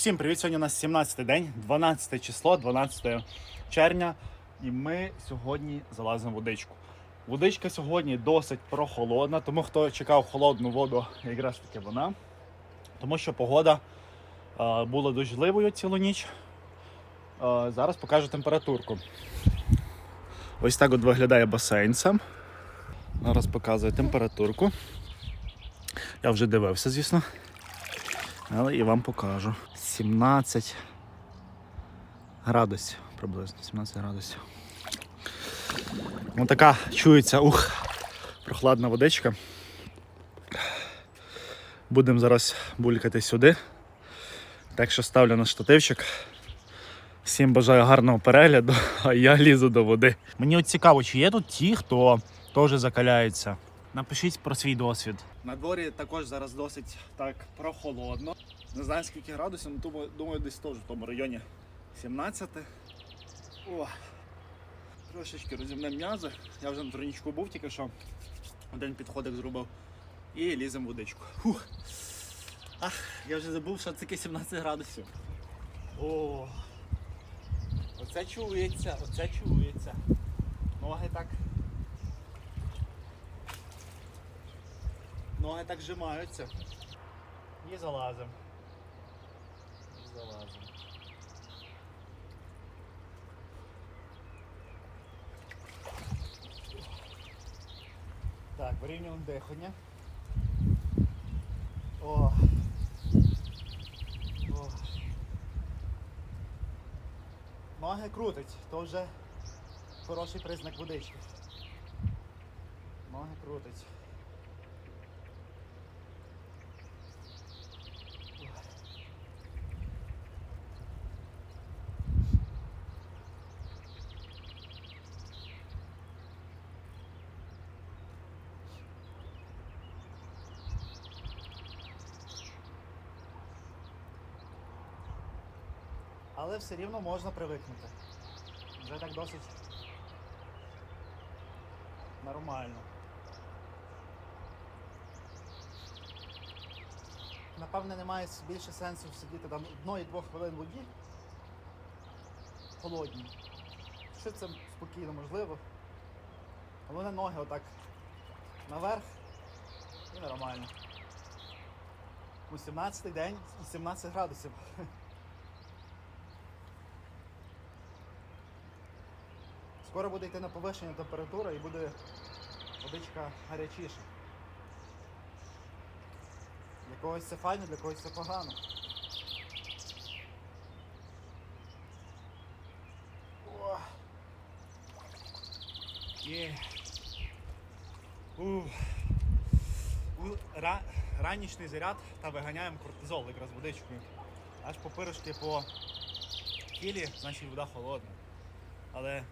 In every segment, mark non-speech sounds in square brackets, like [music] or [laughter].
Всім привіт! Сьогодні у нас 17 день, 12 число, 12 червня. І ми сьогодні залазимо в водичку. Водичка сьогодні досить прохолодна, тому хто чекав холодну воду, якраз таки вона. Тому що погода е, була дощливою цілу ніч. Е, зараз покажу температурку. Ось так от виглядає басейн сам. Зараз показую температурку. Я вже дивився, звісно. Але і вам покажу. 17 градусів приблизно. 17 градусів. Ось така чується ух, прохладна водичка. Будемо зараз булькати сюди. Так що ставлю на штативчик. Всім бажаю гарного перегляду, [laughs] а я лізу до води. Мені от цікаво, чи є тут ті, хто теж закаляється. Напишіть про свій досвід. На дворі також зараз досить так прохолодно. Не знаю скільки градусів, але думаю, думаю десь теж в тому районі 17. О, трошечки розімне м'язи. Я вже на турнічку був тільки що. Один підходик зробив. І ліземо водичку. Фух. Ах, я вже забув, що таке 17 градусів. О, оце чується, оце чується. Ноги так. Ноги так зжимаються. І залазимо. І залазимо. Так, вирівнюємо дихання. О. О. Ноги крутить, то вже хороший признак водички. Ноги крутить. Але все рівно можна привикнути. Вже так досить нормально. Напевне, немає більше сенсу сидіти там одної-двох хвилин в воді. Холодній. Що це спокійно можливо. Головне ноги отак наверх і нормально. У 17 день і 17 градусів. [laughs] Скоро буде йти на повищення температура і буде водичка гарячіша. Для когось це файно, для когось це погано. О! Є. Ра- ранішній заряд та виганяємо кортизол якраз водичкою. Аж попиришки по тілі, значить вода холодна. Але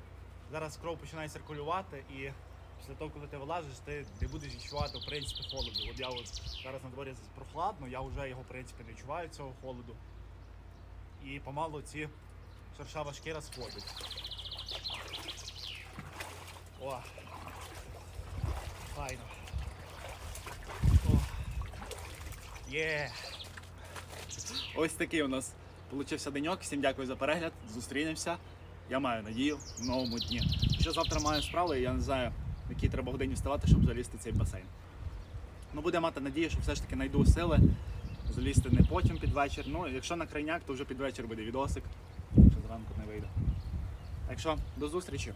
зараз кров починає циркулювати і після того, коли ти вилазиш, ти не будеш відчувати в принципі холоду. От я от зараз на дворі прохладно, я вже його в принципі не відчуваю цього холоду. І помалу ці шершава шкіра сходить. О! Файно. О. Є! Ось такий у нас получився деньок. Всім дякую за перегляд. Зустрінемося. Я маю надію в новому дні. Що завтра маю справи, я не знаю, в якій треба годині вставати, щоб залізти в цей басейн. Ну, буде мати надію, що все ж таки знайду сили залізти не потім під вечір. Ну, якщо на крайняк, то вже під вечір буде відосик, якщо зранку не вийде. Так що, до зустрічі.